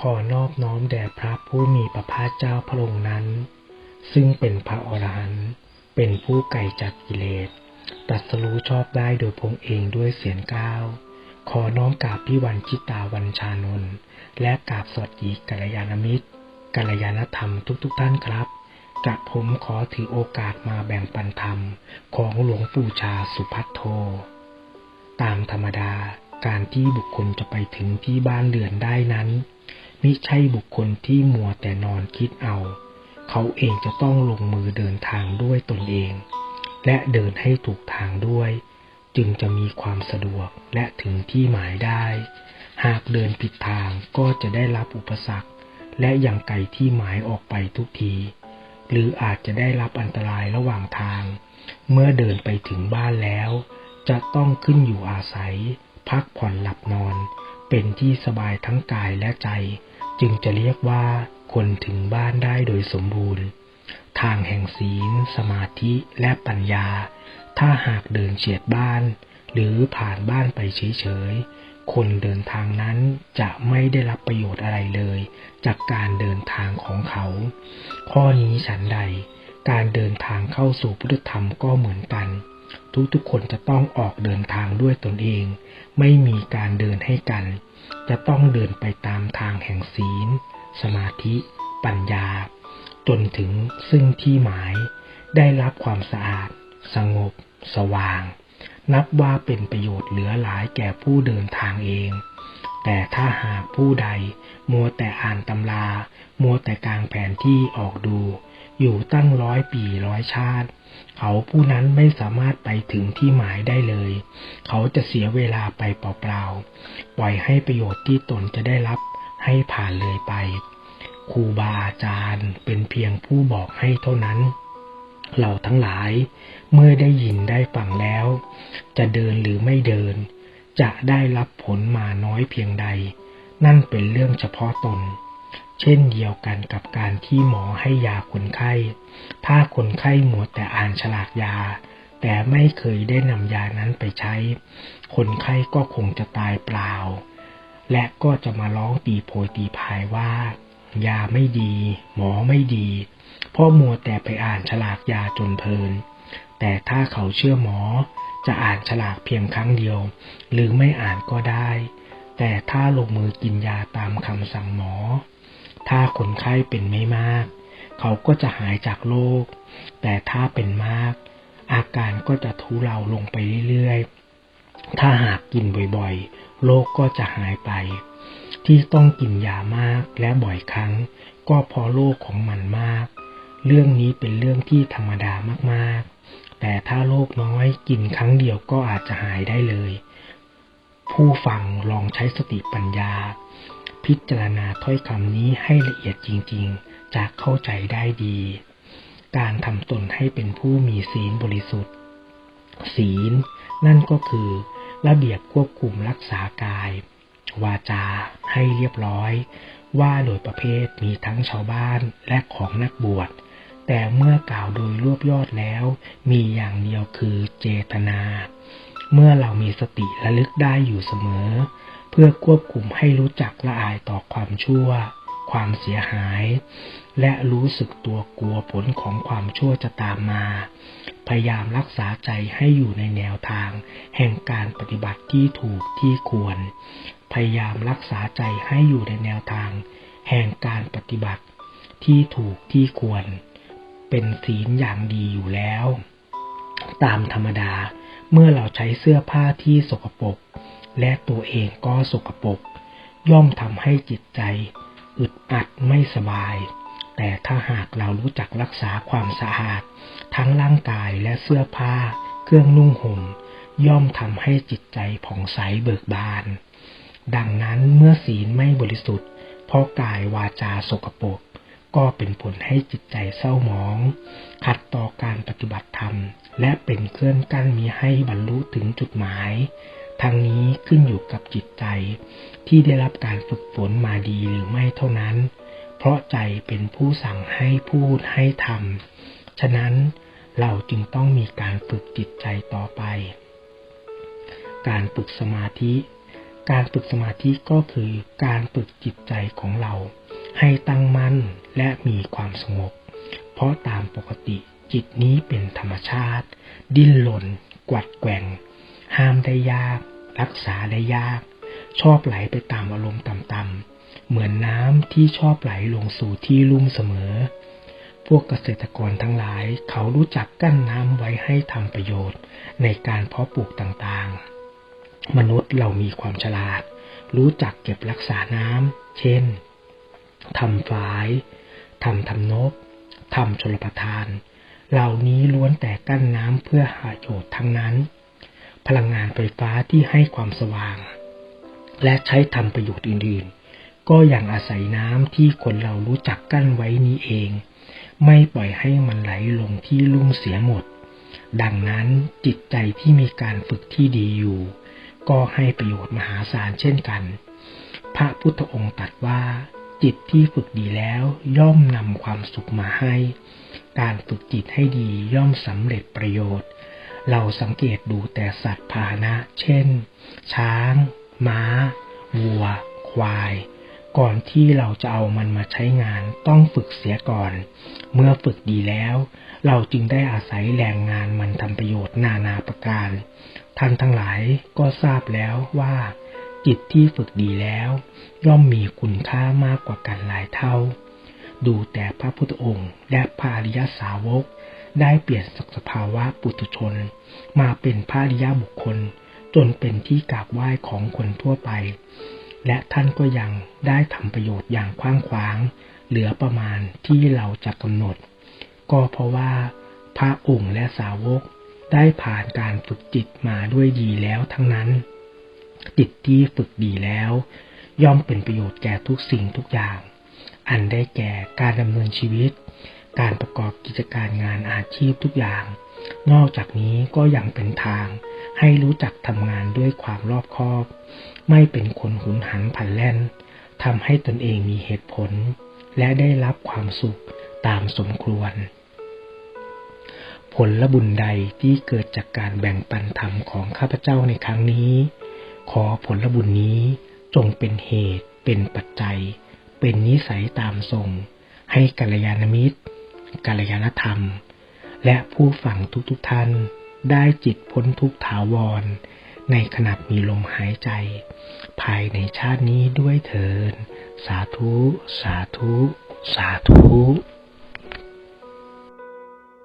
ขอนอบน้อมแด่พระผู้มีพระภาคเจ้าพระองค์นั้น ซึ่งเป็นพระอรหันต์เป็นผู้ไกลจากกิเลสตรัสรู้ชอบได้โดยพงเองด้วยเสียงก้าวขอน้อมกราบพี่วันชิตาวันชานนท์และกราบสวัสดีกัลยาณมิตรกัลยาณธรรมทุกๆทท่านครับกระผมขอถือโอกาสมาแบ่งปันธรรมของหลวงปู่ชาสุพัทโท ตามธรรมดาการที่บุคคลจะไปถึงที่บ้านเรือนได้นั้น ไมิใช่บุคคลที่มัวแต่นอนคิดเอา เขาเองจะต้องลงมือเดินทางด้วยตนเอง และเดินให้ถูกทางด้วย จึงจะมีความสะดวกและถึงที่หมายได้ หากเดินผิดทางก็จะได้รับอุปสรรค และยังไกลที่หมายออกไปทุกที หรืออาจจะได้รับอันตรายระหว่างทาง เมื่อเดินไปถึงบ้านแล้ว จะต้องขึ้นอยู่อาศัย พักผ่อนหลับนอนเป็นที่สบายทั้งกายและใจ จึงจะเรียกว่าคนถึงบ้านได้โดยสมบูรณ์ ทางแห่งศีล สมาธิและปัญญา ถ้าหากเดินเฉียดบ้าน หรือผ่านบ้านไปเฉยๆ คนเดินทางนั้นจะไม่ได้รับประโยชน์อะไรเลย จากการเดินทางของเขา ข้อนี้ฉันใด การเดินทางเข้าสู่พุทธธรรมก็เหมือนกัน ทุกๆคนจะต้องออกเดินทางด้วยตนเอง ไม่มีการเดินให้กัน จะต้องเดินไปตามทางแห่งศีล สมาธิ ปัญญา จนถึงซึ่งที่หมาย ได้รับความสะอาด สงบ สว่าง นับว่าเป็นประโยชน์เหลือหลายแก่ผู้เดินทางเอง แต่ถ้าหากผู้ใด มัวแต่อ่านตำรา มัวแต่กลางแผนที่ออกดู อยู่ตั้งร้อยปีร้อยชาติ เขาผู้นั้นไม่สามารถไปถึงที่หมายได้เลย เขาจะเสียเวลาไปเปล่าปล่อยให้ประโยชน์ที่ตนจะได้รับให้ผ่านเลยไป ครูบาอาจารย์เป็นเพียงผู้บอกให้เท่านั้น เราทั้งหลายเมื่อได้ยินได้ฟังแล้ว จะเดินหรือไม่เดิน จะได้รับผลมาน้อยเพียงใด นั่นเป็นเรื่องเฉพาะตน เช่นเดียวกันกับการที่หมอให้ยาคนไข้ ถ้าคนไข้หมดแต่อ่านฉลากยา แต่ไม่เคยได้นำยานั้นไปใช้ คนไข้ก็คงจะตายเปล่า และก็จะมาร้องตีโพยตีพายว่า ยาไม่ดี หมอไม่ดี เพราะมัวแต่ไปอ่านฉลากยาจนเพลิน แต่ถ้าเขาเชื่อหมอ จะอ่านฉลากเพียงครั้งเดียว หรือไม่อ่านก็ได้ แต่ถ้าลงมือกินยาตามคำสั่งหมอ ถ้าคนไข้เป็นไม่มาก เขาก็จะหายจากโรค แต่ถ้าเป็นมาก อาการก็จะทุเลาลงไปเรื่อยๆ ถ้าหากกินบ่อยๆ โรคก็จะหายไป ที่ต้องกินยามากและบ่อยครั้ง ก็เพราะโรคของมันมาก เรื่องนี้เป็นเรื่องที่ธรรมดามากๆ แต่ถ้าโรคน้อยกินครั้งเดียวก็อาจจะหายได้เลย ผู้ฟังลองใช้สติปัญญา พิจารณาถ้อยคำนี้ให้ละเอียดจริงๆ จะเข้าใจได้ดี การทำตนให้เป็นผู้มีศีลบริสุทธิ์ ศีล นั่นก็คือ ระเบียบควบคุมรักษากาย วาจาให้เรียบร้อย ว่าโดยประเภทมีทั้งชาวบ้านและของนักบวช แต่เมื่อกล่าวโดยรวบยอดแล้ว มีอย่างเดียวคือเจตนา เมื่อเรามีสติระลึกได้อยู่เสมอเพื่อควบคุมให้รู้จักละอายต่อความชั่ว ความเสียหาย และรู้สึกตัวกลัวผลของความชั่วจะตามมา พยายามรักษาใจให้อยู่ในแนวทาง แห่งการปฏิบัติที่ถูกที่ควร พยายามรักษาใจให้อยู่ในแนวทาง แห่งการปฏิบัติที่ถูกที่ควร เป็นศีลอย่างดีอยู่แล้ว ตามธรรมดาเมื่อเราใช้เสื้อผ้าที่สกปรก และตัวเองก็สกปรกย่อมทำให้จิตใจ อึดอัดไม่สบาย แต่ถ้าหากเรารู้จักรักษาความสะอาด ทั้งร่างกายและเสื้อผ้า เครื่องนุ่งห่ม ย่อมทำให้จิตใจผ่องใสเบิกบาน ดังนั้นเมื่อศีลไม่บริสุทธิ์ เพราะกายวาจาสกปรกก็เป็นผลให้จิตใจเศร้าหมอง ขัดต่อการปฏิบัติธรรม และเป็นเครื่องกั้นมีให้บรรลุถึงจุดหมาย ทั้งนี้ขึ้นอยู่กับจิตใจที่ได้รับการฝึกฝนมาดีหรือไม่เท่านั้น เพราะใจเป็นผู้สั่งให้พูดให้ทำ ฉะนั้นเราจึงต้องมีการฝึกจิตใจต่อไป การฝึกสมาธิ การฝึกสมาธิก็คือการฝึกจิตใจของเรา ให้ตั้งมั่นและมีความสงบ เพราะตามปกติจิตนี้เป็นธรรมชาติ ดิ้นรนกวัดแกว่ง ห้ามได้ยาก รักษาได้ยาก ชอบไหลไปตามอารมณ์ต่ำๆเหมือนน้ำที่ชอบไหลลงสู่ที่ลุ่มเสมอ พวกเกษตรกรทั้งหลายเขารู้จักกั้นน้ำไว้ให้ทำประโยชน์ในการเพาะปลูกต่างๆ มนุษย์เรามีความฉลาด รู้จักเก็บรักษาน้ำเช่นทำฝายทำทำนบทำชลประทาน เหล่านี้ล้วนแต่กั้นน้ำเพื่อหาประโยชน์ทั้งนั้น พลังงานไฟฟ้าที่ให้ความสว่าง และใช้ทำประโยชน์อื่นๆ ก็อยังอาศัยน้ำที่คนเรารู้จักกั้นไว้นี้เอง ไม่ปล่อยให้มันไหลลงที่ลุ่มเสียหมด ดังนั้นจิตใจที่มีการฝึกที่ดีอยู่ ก็ให้ประโยชน์มหาศาลเช่นกัน พระพุทธองค์ตรัสว่า จิตที่ฝึกดีแล้วย่อมนำความสุขมาให้ การฝึกจิตให้ดีย่อมสำเร็จประโยชน์ เราสังเกตดูแต่สัตว์พาหนะ เช่น ช้าง ม้า วัว ควาย ก่อนที่เราจะเอามันมาใช้งานต้องฝึกเสียก่อน เมื่อฝึกดีแล้ว เราจึงได้อาศัยแรงงานมันทำประโยชน์นานาประการ ท่านทั้งหลายก็ทราบแล้วว่า จิตที่ฝึกดีแล้ว ย่อมมีคุณค่ามากกว่ากันหลายเท่า ดูแต่พระพุทธองค์และพระอริยสาวก ได้เปลี่ยนสักสภาวะปุถุชน มาเป็นพระริยาบุคคล จนเป็นที่กราบไหว้ของคนทั่วไป และท่านก็ยังได้ทำประโยชน์อย่างกว้างขวาง เหลือประมาณที่เราจะกำหนด ก็เพราะว่า พระองค์และสาวกได้ผ่านการฝึกจิตมาด้วยดีแล้วทั้งนั้น จิตที่ฝึกดีแล้ว ย่อมเป็นประโยชน์แก่ทุกสิ่งทุกอย่าง อันได้แก่การดำเนินชีวิต การประกอบกิจการงานอาชีพทุกอย่าง นอกจากนี้ก็ยังเป็นทาง ให้รู้จักทำงานด้วยความรอบคอบ ไม่เป็นคนหุนหันพลันแล่นทำให้ตนเองมีเหตุผล และได้รับความสุขตามสมควร ผลละบุญใดที่เกิดจากการแบ่งปันธรรมของข้าพเจ้าในครั้งนี้ ขอผลละบุญนี้จงเป็นเหตุ เป็นปัจจัย เป็นนิสัยตามทรงให้กัลยาณมิตร กัลยาณธรรม และผู้ฟังทุกๆทท่านได้จิตพ้นทุกถาวร ในขณะมีลมหายใจ ภายในชาตินี้ด้วยเถิน สาธุ สาธุ สาธุ